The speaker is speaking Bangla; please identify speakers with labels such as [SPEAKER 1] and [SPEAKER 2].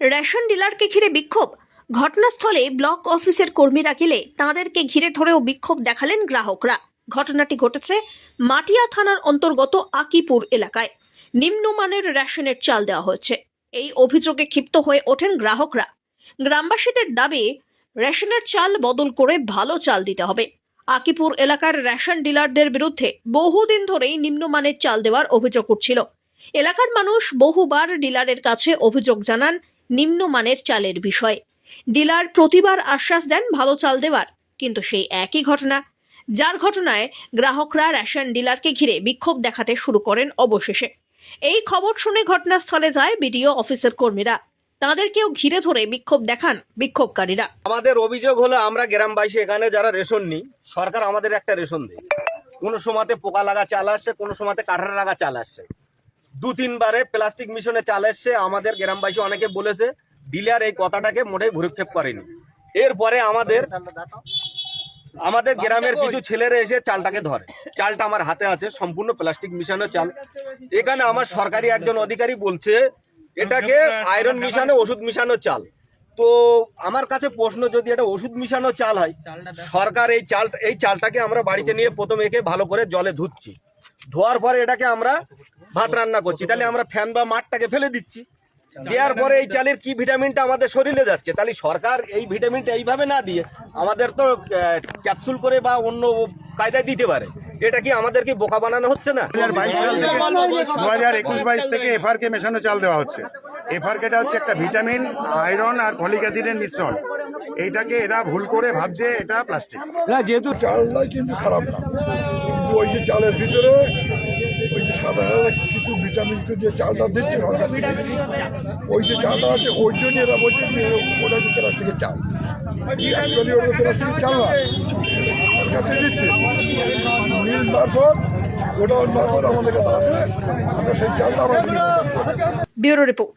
[SPEAKER 1] রেশন ডিলারকে ঘিরে বিক্ষোভ। ঘটনাস্থলে ব্লক অফিসের কর্মীরা গেলে তাঁদেরকে ঘিরে ধরেও বিক্ষোভ দেখালেন গ্রাহকরা। ঘটনাটি ঘটেছে মাটিয়া থানার অন্তর্গত আকিপুর এলাকায়। নিম্নমানের রেশনের চাল দেওয়া হয়েছে। এই অভিযোগে ক্ষিপ্ত হয়ে ওঠেন গ্রাহকরা। গ্রামবাসীদের দাবি, রেশনের চাল বদল করে ভালো চাল দিতে হবে। আকিপুর এলাকার রেশন ডিলারদের বিরুদ্ধে বহুদিন ধরেই নিম্নমানের চাল দেওয়ার অভিযোগ উঠছিল। এলাকার মানুষ বহুবার ডিলারের কাছে অভিযোগ জানান নিম্নমানের চালের বিষয়ে। ডিলার প্রতিবার আশ্বাস দেন ভালো চাল দেওয়ার কিন্তু সেই একই ঘটনা। যার ঘটনায় গ্রাহকরা রেশন ডিলারকে ঘিরে বিক্ষোভ দেখাতে শুরু করেন অবশেষে। এই খবর শুনে ঘটনাস্থলে যায় বিডিও অফিসের কর্মীরা। তাদেরকেও ঘিরে ধরে বিক্ষোভ দেখান বিক্ষোভকারীরা।
[SPEAKER 2] আমাদের অভিযোগ হলো, আমরা গ্রামবাসী এখানে যারা রেশন নিই, সরকার আমাদের একটা রেশন দেয়। কোনো সময়তে পোকা লাগা চাল আসছে কোনো সময়তে কাঠার লাগা চাল আসছে দু তিনবারে প্লাস্টিক মিশনে চাল এসছে, আমাদের গ্রামবাসী অনেকে বলেছে, ডিলার এই কথাটাকে মোটেই ভুরুক্ষেপ করেনি। এরপরে আমাদের আমাদের গ্রামের কিছু ছেলেরা এসে চালটাকে ধরে। চালটা আমার হাতে আছে, সম্পূর্ণ প্লাস্টিক মিশানো চাল। এখানে আমার সরকারি একজন অধিকারী বলছে, এটাকে আয়রন মিশানো, ওষুধ মিশানো চাল। তো আমার কাছে প্রশ্ন, যদি এটা ওষুধ মিশানো চাল হয়, সরকার এই চাল এই চালটাকে আমরা বাড়িতে নিয়ে প্রথম একে ভালো করে জলে ধুচ্ছি। ধোয়ার পরে এটাকে আমরা ভাত রান্না করছি। তাহলে আমরা ফ্যান বা মাঠটাকে ফেলে দিচ্ছি। দেওয়ার পরে এই চালের কি ভিটামিনটা আমাদের শরীরে যাচ্ছে? তাহলে সরকার এই ভিটামিনটা এইভাবে না দিয়ে আমাদের তো ক্যাপসুল করে বা অন্য কায়দায় দিতে পারে। এটা কি আমাদেরকে বোকা বানানো হচ্ছে না?
[SPEAKER 3] দু হাজার বাইশ সাল থেকে দু হাজার একুশ বাইশ থেকে এফআরকে মেশানো চাল দেওয়া হচ্ছে। এফআরকেটা হচ্ছে একটা ভিটামিন আয়রন আর ফলিক অ্যাসিডের মিশ্রণ। এইটাকে এরা ভুল করে ভাবছে এটা প্লাস্টিক।
[SPEAKER 4] না যেহেতু
[SPEAKER 5] চালটাই কিন্তু খারাপ না। কিন্তু ওই যে চালের ভিতরে ওই যে চালটা দিচ্ছে থেকে, ওই যে চালটা আছে ওই জন্য ওটা যে অ্যাকচুয়ালি ওটা প্লাস্টিকের চাল। দিচ্ছে। মিল গোডাউন সেই
[SPEAKER 1] ব্যুরো রিপোর্ট।